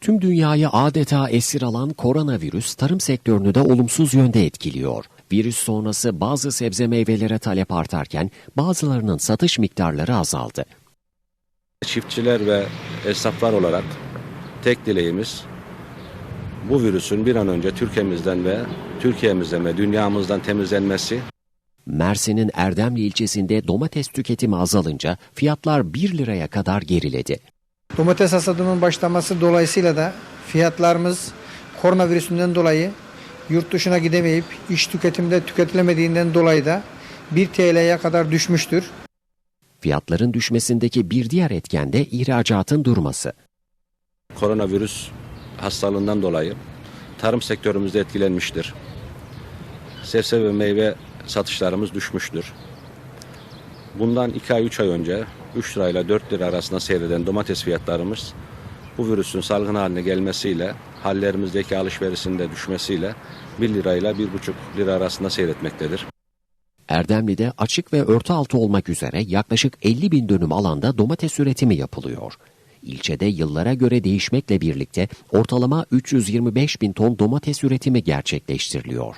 Tüm dünyayı adeta esir alan koronavirüs tarım sektörünü de olumsuz yönde etkiliyor. Virüs sonrası bazı sebze meyvelere talep artarken bazılarının satış miktarları azaldı. Çiftçiler ve esnaflar olarak tek dileğimiz bu virüsün bir an önce Türkiye'mizden ve Türkiye'mizden ve dünyamızdan temizlenmesi. Mersin'in Erdemli ilçesinde domates tüketimi azalınca fiyatlar 1 liraya kadar geriledi. Domates hasadının başlaması dolayısıyla da fiyatlarımız koronavirüsünden dolayı yurt dışına gidemeyip iş tüketimde tüketilemediğinden dolayı da 1 TL'ye kadar düşmüştür. Fiyatların düşmesindeki bir diğer etken de ihracatın durması. Koronavirüs hastalığından dolayı tarım sektörümüzde etkilenmiştir. Sebze ve meyve satışlarımız düşmüştür. Bundan 2 ay 3 ay önce 3 lirayla 4 lira arasında seyreden domates fiyatlarımız bu virüsün salgın haline gelmesiyle hallerimizdeki alışverişin de düşmesiyle 1 lirayla 1,5 lira arasında seyretmektedir. Erdemli'de açık ve örtü altı olmak üzere yaklaşık 50 bin dönüm alanda domates üretimi yapılıyor. İlçede yıllara göre değişmekle birlikte ortalama 325 bin ton domates üretimi gerçekleştiriliyor.